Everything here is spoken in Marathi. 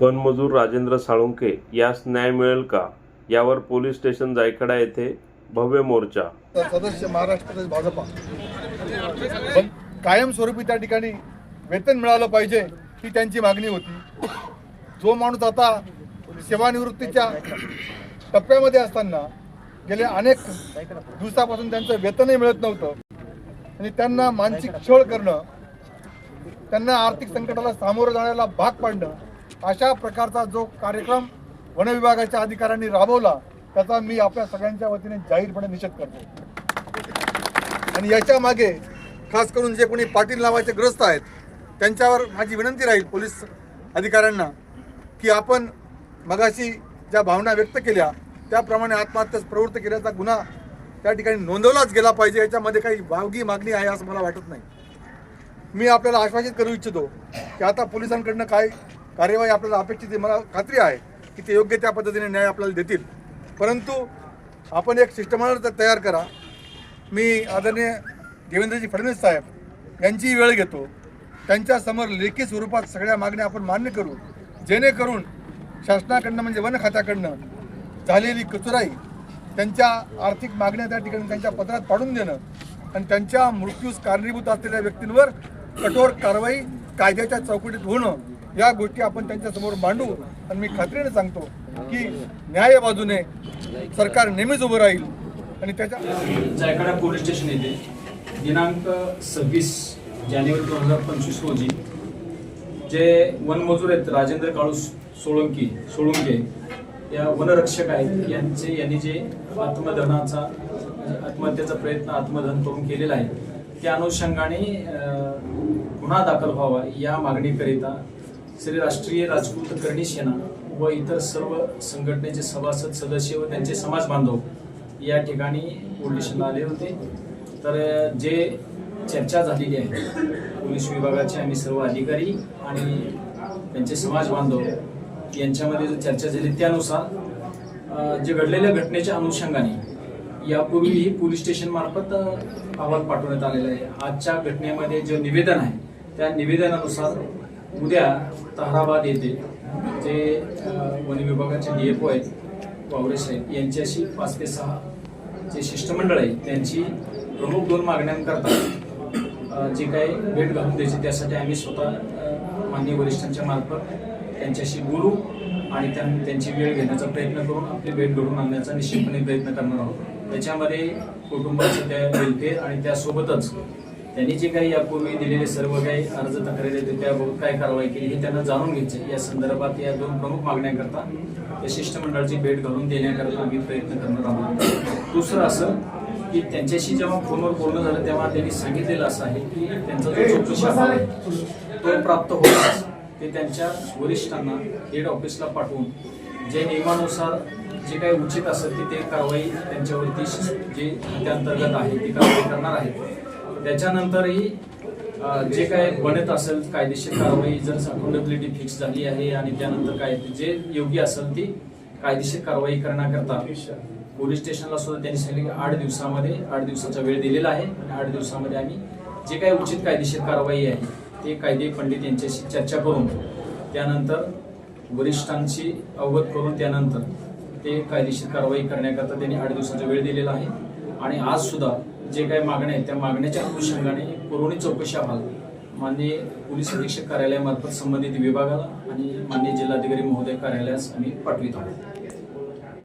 वनमजूर राजेंद्र साळुंके यास न्याय मिळेल का? यावर पोलीस स्टेशन जायकडा येथे भव्य मोर्चा. सदस्य महाराष्ट्र प्रदेश भाजपा कायमस्वरूपी त्या ठिकाणी वेतन मिळालं पाहिजे ही त्यांची मागणी होती. जो माणूस आता सेवानिवृत्तीच्या टप्प्यामध्ये असताना गेले अनेक दिवसापासून त्यांचं वेतनही मिळत नव्हतं आणि त्यांना मानसिक छळ करणं त्यांना आर्थिक संकटाला सामोरं जाण्याला भाग पाडणं अशा प्रकारचा जो कार्यक्रम वनविभागाच्या अधिकाऱ्यांनी राबवला त्याचा मी आपल्या सगळ्यांच्या वतीने जाहीरपणे निषेध करतो. आणि याच्या मागे खास करून जे कोणी पाटील नावाचे ग्रस्त आहेत त्यांच्यावर माझी विनंती राहील पोलीस अधिकाऱ्यांना की आपण मगाशी ज्या भावना व्यक्त केल्या त्याप्रमाणे आत्महत्यास प्रवृत्त केल्याचा गुन्हा त्या ठिकाणी नोंदवलाच गेला पाहिजे याच्यामध्ये काही वावगी मागणी आहे असं मला वाटत नाही. मी आपल्याला आश्वासित करू इच्छितो की आता पोलिसांकडनं काय कार्यवाही आपल्याला अपेक्षित आहे. मला खात्री आहे की ते योग्य त्या पद्धतीने न्याय आपल्याला देतील. परंतु आपण एक शिष्टमंडळ तयार करा. मी आदरणीय देवेंद्रजी फडणवीस साहेब यांचीही वेळ घेतो. त्यांच्यासमोर लेखी स्वरूपात सगळ्या मागण्या आपण मान्य करू. जेणेकरून शासनाकडनं म्हणजे वन खात्याकडनं झालेली कचुराई त्यांच्या आर्थिक मागण्या त्या ठिकाणी त्यांच्या पत्रात पाडून देणं आणि त्यांच्या मृत्यूस कारणीभूत असलेल्या व्यक्तींवर कठोर कारवाई कायद्याच्या चौकटीत होणं या गोष्टी आपण त्यांच्यासमोर मांडू. आणि मी खात्रीने सांगतो की न्याय बाजूने सरकार नेहमीच उभं राहील. आणि त्याच्या जायकडा पोलीस स्टेशन येथे दिनांक सव्वीस जानेवारी दोन हजार पंचवीस रोजी जे वनमजूर आहेत राजेंद्र काळू सोळंकी सोळुंके या वनरक्षक आहेत यांचे यांनी जे आत्मदहनाचा आत्महत्येचा प्रयत्न आत्मदहन करून केलेला आहे त्या अनुषंगाने गुन्हा दाखल व्हावा या मागणीकरिता श्री राष्ट्रीय राजपूत करणी सेना व इतर सर्व संघटनेचे सभासद सदस्य व त्यांचे समाज बांधव या ठिकाणी पोलिसला आले होते. तर जे चर्चा झालेली आहे पोलीस विभागाचे आम्ही सर्व अधिकारी आणि त्यांचे समाज बांधव यांच्यामध्ये जो चर्चा झाली त्यानुसार जे घडलेल्या घटनेच्या अनुषंगाने यापूर्वीही पोलीस स्टेशन मार्फत अहवाल पाठवण्यात आलेला आहे. आजच्या घटनेमध्ये जे निवेदन आहे त्या निवेदनानुसार उद्या ताहराबाद येथे जे वन विभागाचे डी ए ओ आहेत वावरे साहेब यांच्याशी पाच ते सहा जे शिष्टमंडळ आहे त्यांची प्रमुख दोन मागण्यांकरता जे काही भेट घालून द्यायची त्यासाठी आम्ही स्वतः माननीय वरिष्ठांच्या मार्फत त्यांच्याशी बोलू आणि त्यांची वेळ घेण्याचा प्रयत्न करून आपली भेट घडून आणण्याचा निश्चितपणे प्रयत्न करणार आहोत. त्याच्यामध्ये कुटुंबाचं त्या वेलफेअर आणि त्यासोबतच त्यांनी जे काही यापूर्वी दिलेले सर्व काही अर्ज तक्रारी होते त्याबाबत काय कारवाई केली हे त्यांना जाणून घ्यायचे. या संदर्भात या दोन प्रमुख मागण्यांकरता या शिष्टमंडळाची भेट घालून देण्याकरता आम्ही प्रयत्न करणार आहोत. दुसरं असं की त्यांच्याशी जेव्हा फोनवर बोलणं झालं तेव्हा त्यांनी सांगितलेलं असं आहे की त्यांचा जो चौकशी आहे तो प्राप्त होताच. ते त्यांच्या वरिष्ठांना हेड ऑफिसला पाठवून जे नियमानुसार जे काही उचित असेल ते कारवाई त्यांच्यावरती जे त्याअंतर्गत आहे ती कारवाई करणार आहेत. त्याच्यानंतरही जे काय बनत असेल कायदेशीर कारवाई जर अकाउंटेबिलिटी फिक्स झाली आहे आणि त्यानंतर काय जे योग्य असेल ती कायदेशीर कारवाई करण्याकरता पोलीस स्टेशनला सुद्धा त्यांनी सांगितलं की आठ दिवसामध्ये आठ दिवसाचा वेळ दिलेला आहे आणि आठ दिवसामध्ये आम्ही जे काही उचित कायदेशीर कारवाई आहे ते कायदे पंडित यांच्याशी चर्चा करून त्यानंतर वरिष्ठांशी अवगत करून त्यानंतर ते कायदेशीर कारवाई करण्याकरता त्यांनी आठ दिवसाचा वेळ दिलेला आहे. आणि आज सुद्धा जे काही मागण्या आहेत त्या मागण्याच्या अनुषंगाने पुरवणी चौकशी अहवाल माननीय पोलीस अधीक्षक कार्यालयामार्फत संबंधित विभागाला आणि माननीय जिल्हाधिकारी महोदय कार्यालयास आम्ही पाठवित आहोत.